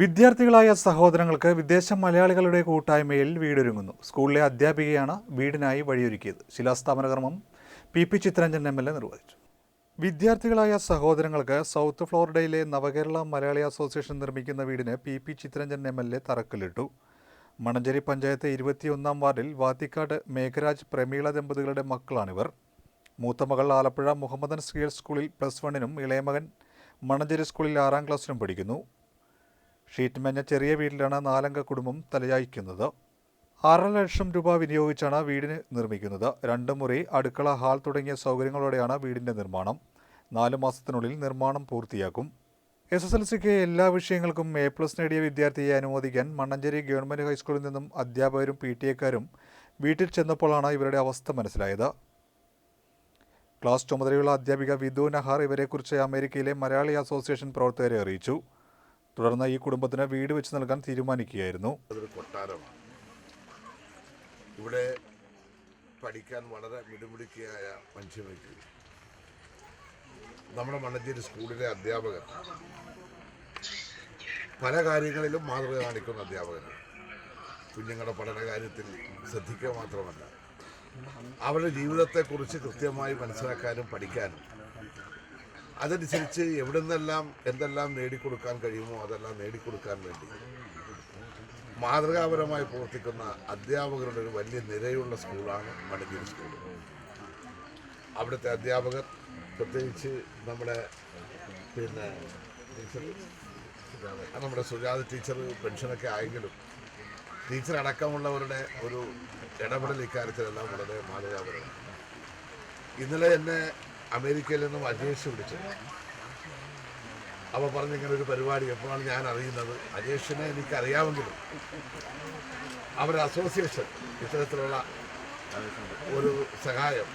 വിദ്യാർത്ഥികളായ സഹോദരങ്ങൾക്ക് വിദേശ മലയാളികളുടെ കൂട്ടായ്മയിൽ വീടൊരുങ്ങുന്നു. സ്കൂളിലെ അധ്യാപികയാണ് വീടിനായി വഴിയൊരുക്കിയത്. ശിലാസ്ഥാപന കർമ്മം P P Chitharanjan M L A നിർവഹിച്ചു. വിദ്യാർത്ഥികളായ സഹോദരങ്ങൾക്ക് സൗത്ത് ഫ്ലോറിഡയിലെ നവകേരള മലയാളി അസോസിയേഷൻ നിർമ്മിക്കുന്ന വീടിന് P P Chitharanjan M L A തറക്കല്ലിട്ടു. മണഞ്ചേരി പഞ്ചായത്ത് ഇരുപത്തിയൊന്നാം വാർഡിൽ വാത്തിക്കാട് മേഘരാജ് പ്രമീള ദമ്പതികളുടെ മക്കളാണിവർ. മൂത്ത മകൾ ആലപ്പുഴ മുഹമ്മദൻ സ്കീൽ സ്കൂളിൽ പ്ലസ് വണ്ണിനും ഇളയമകൻ മണഞ്ചേരി സ്കൂളിൽ ആറാം ക്ലാസ്സിലും പഠിക്കുന്നു. ഷീറ്റ് മെഞ്ഞ ചെറിയ വീട്ടിലാണ് നാലംഗ കുടുംബം തലയായിക്കുന്നത്. ആറര ലക്ഷം രൂപ വിനിയോഗിച്ചാണ് വീടിന് നിർമ്മിക്കുന്നത്. രണ്ട് മുറി അടുക്കള ഹാൾ തുടങ്ങിയ സൗകര്യങ്ങളോടെയാണ് വീടിന്റെ നിർമ്മാണം. നാല് മാസത്തിനുള്ളിൽ നിർമ്മാണം പൂർത്തിയാക്കും. എസ് എസ് എൽ സിക്ക് എല്ലാ വിഷയങ്ങൾക്കും എ പ്ലസ് നേടിയ വിദ്യാർത്ഥിയെ അനുമോദിക്കാൻ മണ്ണഞ്ചേരി ഗവൺമെന്റ് ഹൈസ്കൂളിൽ നിന്നും അധ്യാപകരും പി ടി എക്കാരും വീട്ടിൽ ചെന്നപ്പോഴാണ് ഇവരുടെ അവസ്ഥ മനസ്സിലായത്. ക്ലാസ് ചുമതലയുള്ള അധ്യാപിക വിധു നഹാർ ഇവരെക്കുറിച്ച് അമേരിക്കയിലെ മലയാളി അസോസിയേഷൻ പ്രവർത്തകരെ അറിയിച്ചു. തുടർന്ന് ഈ കുടുംബത്തിന് വീട് വെച്ച് നൽകാൻ തീരുമാനിക്കുകയായിരുന്നു. അതൊരു കൊട്ടാരമാണ്. ഇവിടെ പഠിക്കാൻ വളരെ മിടുമിടുക്കിയായ മനുഷ്യവ്യക്തി നമ്മുടെ മണ്ണഞ്ചേരി സ്കൂളിലെ അധ്യാപകർ പല കാര്യങ്ങളിലും മാതൃക കാണിക്കുന്ന അധ്യാപകർ കുഞ്ഞുങ്ങളുടെ പഠന കാര്യത്തിൽ ശ്രദ്ധിക്കുക മാത്രമല്ല അവരുടെ ജീവിതത്തെക്കുറിച്ച് കൃത്യമായി മനസ്സിലാക്കാനും പഠിക്കാനും അതനുസരിച്ച് എവിടെ നിന്നെല്ലാം എന്തെല്ലാം നേടിക്കൊടുക്കാൻ കഴിയുമോ അതെല്ലാം നേടിക്കൊടുക്കാൻ വേണ്ടി. മാതൃകാപരമായി പ്രവർത്തിക്കുന്ന അധ്യാപകരുടെ ഒരു വലിയ നിരയുള്ള സ്കൂളാണ് മണഞ്ചേരി സ്കൂൾ. അവിടുത്തെ അധ്യാപകർ പ്രത്യേകിച്ച് നമ്മുടെ പിന്നെ നമ്മുടെ സുജാത ടീച്ചർ പെൻഷനൊക്കെ ആയെങ്കിലും ടീച്ചർ അടക്കമുള്ളവരുടെ ഒരു ഇടപെടൽ ഇക്കാര്യത്തിലെല്ലാം വളരെ മാതൃകാപരമാണ്. ഇന്നലെ എന്നെ അമേരിക്കയിൽ നിന്നും അജേഷ് വിളിച്ചു. അപ്പോൾ പറഞ്ഞിങ്ങനെ ഒരു പരിപാടി എപ്പോഴാണ് ഞാൻ അറിയുന്നത്? അജേഷിനെ എനിക്കറിയാമെങ്കിലും അവരുടെ അസോസിയേഷൻ ഇത്തരത്തിലുള്ള ഒരു സഹായം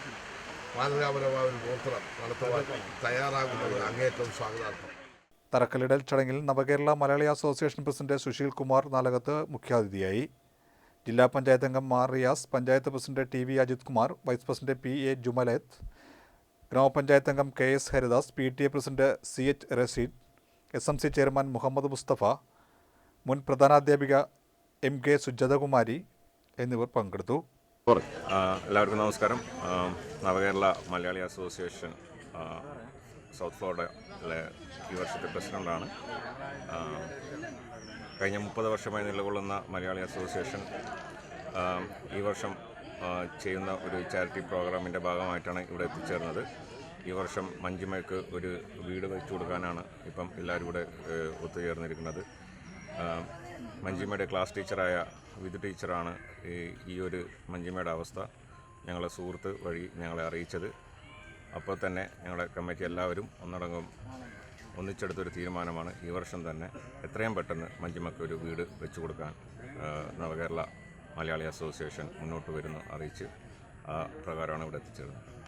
മാതൃകാപരമായ ഒരു പ്രവർത്തനം നടത്തുവാൻ തയ്യാറാകുന്നത് അങ്ങേറ്റം സ്വാഗതാർത്ഥം. തറക്കല്ലിടൽ ചടങ്ങിൽ നവകേരള മലയാളി അസോസിയേഷൻ പ്രസിഡന്റ് സുശീൽ കുമാർ നാലകത്ത് മുഖ്യാതിഥിയായി. ജില്ലാ പഞ്ചായത്ത് അംഗം Mar Riyas panchayat president T V Ajith Kumar vice president P A Jumalath ഗ്രാമപഞ്ചായത്ത് അംഗം K S Haridas P T A president C H Rasheed S M C chairman Muhammad Musthafa മുൻ പ്രധാനാധ്യാപിക എം കെ സുജതകുമാരി എന്നിവർ പങ്കെടുത്തു. എല്ലാവർക്കും നമസ്കാരം. നവകേരള മലയാളി അസോസിയേഷൻ സൗത്ത് ഫ്ലോറിഡയിലെ ഈ വർഷത്തെ പ്രസിഡന്റാണ് കഴിഞ്ഞ മുപ്പത് വർഷമായി നിലകൊള്ളുന്ന മലയാളി അസോസിയേഷൻ ഈ വർഷം ചെയ്യുന്ന ഒരു ചാരിറ്റി പ്രോഗ്രാമിന്റെ ഭാഗമായിട്ടാണ് ഇവിടെ എത്തിച്ചേർന്നത്. ഈ വർഷം മഞ്ജുമയ്ക്ക് ഒരു വീട് വെച്ചു കൊടുക്കാനാണ് ഇപ്പം എല്ലാവരും ഇവിടെ ഒത്തുചേർന്നിരിക്കുന്നത്. മഞ്ജിമയുടെ ക്ലാസ് ടീച്ചറായ വിധു ടീച്ചറാണ് ഈ ഒരു മഞ്ജിമയുടെ അവസ്ഥ. ഞങ്ങളെ സുഹൃത്ത് വഴി ഞങ്ങളെ അറിയിച്ചത്. അപ്പോൾ തന്നെ ഞങ്ങളുടെ കമ്മിറ്റി എല്ലാവരും ഒന്നടങ്കം ഒന്നിച്ചെടുത്തൊരു തീരുമാനമാണ് ഈ വർഷം തന്നെ എത്രയും പെട്ടെന്ന് മഞ്ജിമയ്ക്ക് ഒരു വീട് വെച്ചു കൊടുക്കാൻ നവകേരള മലയാളി അസോസിയേഷൻ മുന്നോട്ട് വരുന്നു അറിയിച്ച് ആ പ്രകാരമാണ് ഇവിടെ എത്തിച്ചേർന്നത്.